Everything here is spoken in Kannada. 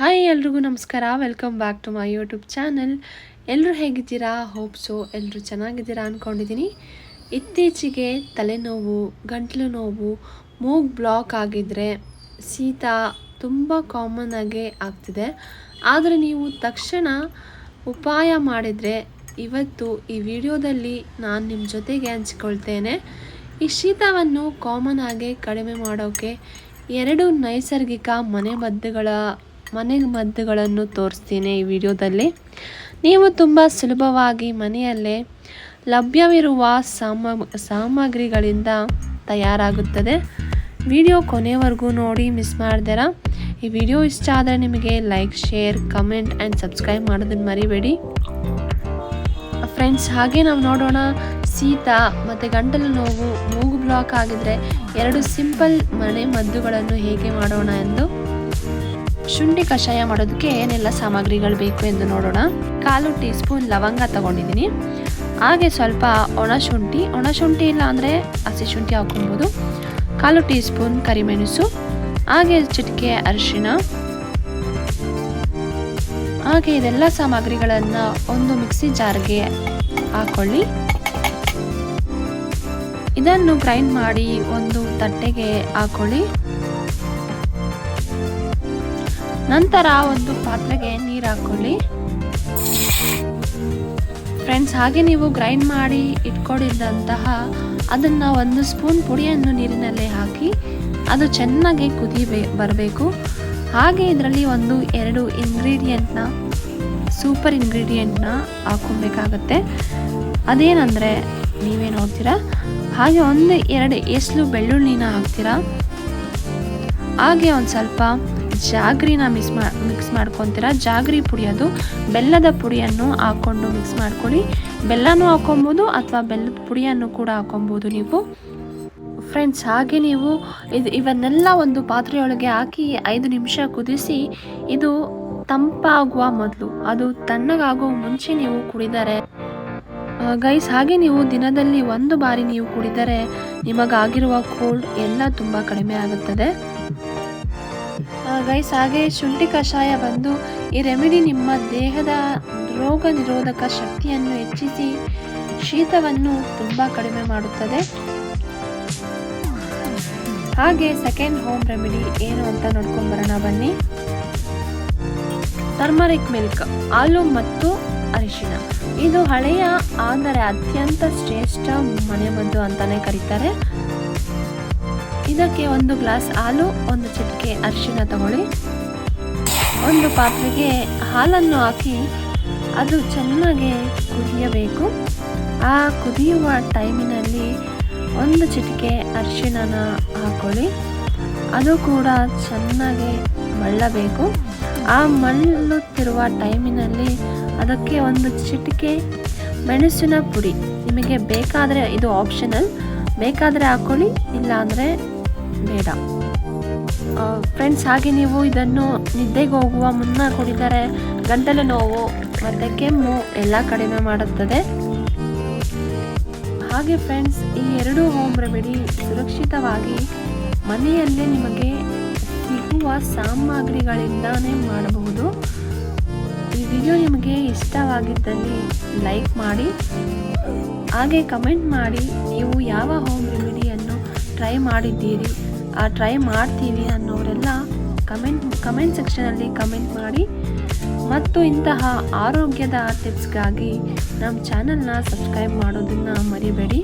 ಹಾಯ್ ಎಲ್ರಿಗೂ ನಮಸ್ಕಾರ. Welcome back to my YouTube channel ಎಲ್ಲರೂ ಹೇಗಿದ್ದೀರಾ? ಹೋಪ್ಸು ಎಲ್ಲರೂ ಚೆನ್ನಾಗಿದ್ದೀರಾ ಅಂದ್ಕೊಂಡಿದ್ದೀನಿ ಇತ್ತೀಚೆಗೆ ತಲೆನೋವು, ಗಂಟಲು ನೋವು, ಮೂಗ್ ಬ್ಲಾಕ್ ಆಗಿದ್ದರೆ ಶೀತ ತುಂಬ ಕಾಮನ್ ಆಗಿ ಆಗ್ತಿದೆ. ಆದರೆ ನೀವು ತಕ್ಷಣ ಉಪಾಯ ಮಾಡಿದರೆ ಇವತ್ತು ಈ ವಿಡಿಯೋದಲ್ಲಿ ನಾನು ನಿಮ್ಮ ಜೊತೆಗೆ ಹಂಚಿಕೊಳ್ತೇನೆ. ಈ ಶೀತವನ್ನು ಕಾಮನ್ ಆಗಿ ಕಡಿಮೆ ಮಾಡೋಕ್ಕೆ ಎರಡು ನೈಸರ್ಗಿಕ ಮನೆಮದ್ದುಗಳ ಮನೆ ಮದ್ದುಗಳನ್ನು ತೋರಿಸ್ತೀನಿ ಈ ವಿಡಿಯೋದಲ್ಲಿ. ನೀವು ತುಂಬ ಸುಲಭವಾಗಿ ಮನೆಯಲ್ಲೇ ಲಭ್ಯವಿರುವ ಸಾಮ, ಸಾಮಗ್ರಿಗಳಿಂದ ತಯಾರಾಗುತ್ತದೆ. ವಿಡಿಯೋ ಕೊನೆವರೆಗೂ ನೋಡಿ, ಮಿಸ್ ಮಾಡ್ದಿರ? ಈ ವಿಡಿಯೋ ಇಷ್ಟ ಆದರೆ ನಿಮಗೆ like, share, comment and subscribe ಮಾಡೋದನ್ನು ಮರಿಬೇಡಿ. ಫ್ರೆಂಡ್ಸ್, ಹಾಗೆ ನಾವು ನೋಡೋಣ. ಶೀತ ಮತ್ತು ಗಂಟಲು ನೋವು ಮೂಗು ಬ್ಲಾಕ್ ಆಗಿದ್ರೆ ಎರಡು ಸಿಂಪಲ್ ಮನೆ ಮದ್ದುಗಳನ್ನು ಹೇಗೆ ಮಾಡೋಣ ಎಂದು. ಶುಂಠಿ ಕಷಾಯ ಮಾಡೋದಕ್ಕೆ ಏನೆಲ್ಲ ಸಾಮಗ್ರಿಗಳು ಬೇಕು ಎಂದು ನೋಡೋಣ. ಕಾಲು ಟೀ ಸ್ಪೂನ್ ಲವಂಗ ತಗೊಂಡಿದ್ದೀನಿ. ಹಾಗೆ ಸ್ವಲ್ಪ ಒಣ ಶುಂಠಿ. ಒಣ ಶುಂಠಿ ಇಲ್ಲ ಅಂದರೆ ಹಸಿ ಶುಂಠಿ ಹಾಕೊಬೋದು ಕಾಲು ಟೀ ಸ್ಪೂನ್ ಕರಿಮೆಣಸು. ಹಾಗೆ ಚಿಟಿಕೆ ಅರಿಶಿಣ. ಹಾಗೆ ಇದೆಲ್ಲ ಸಾಮಗ್ರಿಗಳನ್ನು ಒಂದು ಮಿಕ್ಸಿ ಜಾರ್ಗೆ ಹಾಕೊಳ್ಳಿ. ಇದನ್ನು ಗ್ರೈಂಡ್ ಮಾಡಿ ಒಂದು ತಟ್ಟೆಗೆ ಹಾಕೊಳ್ಳಿ. ನಂತರ ಒಂದು ಪಾತ್ರೆಗೆ ನೀರು ಹಾಕೊಳ್ಳಿ. ಫ್ರೆಂಡ್ಸ್ ಹಾಗೆ ನೀವು ಗ್ರೈಂಡ್ ಮಾಡಿ ಇಟ್ಕೊಂಡಿದ್ದಂತಹ ಅದನ್ನು ಒಂದು ಸ್ಪೂನ್ ಪುಡಿಯನ್ನು ನೀರಿನಲ್ಲಿ ಹಾಕಿ ಅದು ಚೆನ್ನಾಗಿ ಕುದಿ ಬರಬೇಕು. ಹಾಗೆ ಇದರಲ್ಲಿ ಒಂದು ಎರಡು ಇಂಗ್ರೀಡಿಯೆಂಟ್ನ ಸೂಪರ್ ಇಂಗ್ರೀಡಿಯೆಂಟ್ನ ಹಾಕೊಬೇಕಾಗತ್ತೆ ಅದೇನಂದರೆ ನೀವೇ ನೋಡ್ತೀರಾ? ಹಾಗೆ ಒಂದು ಎರಡು ಎಸ್ಲು ಬೆಳ್ಳುಳ್ಳಿನ ಹಾಕ್ತೀರಾ? ಹಾಗೆ ಒಂದು ಸ್ವಲ್ಪ ಜಾಗ್ರಿನ ಮಿಕ್ಸ್ ಮಾ ಮಿಕ್ಸ್ ಮಾಡ್ಕೊತೀರಾ. ಜಾಗ್ರಿ ಪುಡಿ ಅದು. ಬೆಲ್ಲದ ಪುಡಿಯನ್ನು ಹಾಕ್ಕೊಂಡು ಮಿಕ್ಸ್ ಮಾಡ್ಕೊಳ್ಳಿ. ಬೆಲ್ಲನೂ ಹಾಕೊಬೋದು ಅಥವಾ ಬೆಲ್ಲದ ಪುಡಿಯನ್ನು ಕೂಡ ಹಾಕ್ಕೊಬೋದು ನೀವು. ಫ್ರೆಂಡ್ಸ್ ಹಾಗೆ ನೀವು ಇದು, ಇವನ್ನೆಲ್ಲ ಒಂದು ಪಾತ್ರೆಯೊಳಗೆ ಹಾಕಿ ಐದು ನಿಮಿಷ ಕುದಿಸಿ, ಇದು ತಂಪಾಗುವ ಮೊದಲು. ಅದು ತಣ್ಣಗಾಗೋ ಮುಂಚೆ ನೀವು ಕುಡಿದರೆ. ಗೈಸ್ ಹಾಗೆ ನೀವು ದಿನದಲ್ಲಿ ಒಂದು ಬಾರಿ ನೀವು ಕುಡಿದರೆ ನಿಮಗಾಗಿರುವ ಕೋಲ್ಡ್ ಎಲ್ಲ ತುಂಬ ಕಡಿಮೆ ಆಗುತ್ತದೆ. ಗೈಸ್ ಹಾಗೆ ಶುಂಠಿ ಕಷಾಯ ಬಂದು ಈ ರೆಮಿಡಿ ನಿಮ್ಮ ದೇಹದ ರೋಗ ನಿರೋಧಕ ಶಕ್ತಿಯನ್ನು ಹೆಚ್ಚಿಸಿ ಶೀತವನ್ನು ತುಂಬ ಕಡಿಮೆ ಮಾಡುತ್ತದೆ. ಹಾಗೆ ಸೆಕೆಂಡ್ ಹೋಮ್ ರೆಮಿಡಿ ಏನು ಅಂತ ನೋಡ್ಕೊಂಬರೋಣ ಬನ್ನಿ. ಟರ್ಮರಿಕ್ ಮಿಲ್ಕ್ ಹಾಲು ಮತ್ತು ಅರಿಶಿನ ಇದು ಹಳೆಯ, ಆದರೆ ಅತ್ಯಂತ ಶ್ರೇಷ್ಠ ಮನೆಮದ್ದು ಅಂತಾನೆ ಕರೀತಾರೆ. ಇದಕ್ಕೆ ಒಂದು ಗ್ಲಾಸ್ ಹಾಲು, ಒಂದು ಚಿಟಿಕೆ ಅರಿಶಿನ ತಗೊಳ್ಳಿ. ಒಂದು ಪಾತ್ರೆಗೆ ಹಾಲನ್ನು ಹಾಕಿ ಅದು ಚೆನ್ನಾಗಿ ಕುದಿಯಬೇಕು. ಆ ಕುದಿಯುವ ಟೈಮಿನಲ್ಲಿ ಒಂದು ಚಿಟಿಕೆ ಅರಿಶಿಣನ ಹಾಕೊಳ್ಳಿ. ಅದು ಕೂಡ ಚೆನ್ನಾಗಿ ಮಳ್ಳಬೇಕು. ಆ ಮಳ್ಳುತ್ತಿರುವ ಟೈಮಿನಲ್ಲಿ ಅದಕ್ಕೆ ಒಂದು ಚಿಟಿಕೆ ಮೆಣಸಿನ ಪುಡಿ. ನಿಮಗೆ ಬೇಕಾದರೆ ಇದು ಆಪ್ಷನಲ್ ಬೇಕಾದರೆ ಹಾಕ್ಕೊಳ್ಳಿ ಇಲ್ಲ ಅಂದರೆ ಬೇಡ. ಫ್ರೆಂಡ್ಸ್ ಹಾಗೆ ನೀವು ಇದನ್ನು ನಿದ್ದೆಗೆ ಹೋಗುವ ಮುನ್ನ ಕುಡಿದರೆ ಗಂಟಲು ನೋವು ಮತ್ತು ಕೆಮ್ಮು ಎಲ್ಲ ಕಡಿಮೆ ಮಾಡುತ್ತದೆ. ಹಾಗೆ ಫ್ರೆಂಡ್ಸ್ ಈ ಎರಡು ಹೋಮ್ ರೆಮಿಡಿ ಸುರಕ್ಷಿತವಾಗಿ ಮನೆಯಲ್ಲೇ ನಿಮಗೆ ಸಿಗುವ ಸಾಮಗ್ರಿಗಳಿಂದಾನೇ ಮಾಡಬಹುದು. ಈ ವಿಡಿಯೋ ನಿಮಗೆ ಇಷ್ಟವಾಗಿದ್ದಲ್ಲಿ ಲೈಕ್ ಮಾಡಿ, ಹಾಗೆ ಕಮೆಂಟ್ ಮಾಡಿ ನೀವು ಯಾವ ಹೋಮ್ ರೆಮಿಡಿಯನ್ನು ಟ್ರೈ ಮಾಡಿದ್ದೀರಿ. ಟ್ರೈ ಮಾಡ್ತೀವಿ ಅನ್ನೋರೆಲ್ಲ ಕಮೆಂಟ್ ಕಮೆಂಟ್ ಸೆಕ್ಷನಲ್ಲಿ ಕಮೆಂಟ್ ಮಾಡಿ. ಮತ್ತು ಇಂತಹ ಆರೋಗ್ಯದ ಟಿಪ್ಸ್ಗಾಗಿ ನಮ್ಮ ಚಾನಲ್ನ ಸಬ್ಸ್ಕ್ರೈಬ್ ಮಾಡೋದನ್ನು ಮರಿಬೇಡಿ.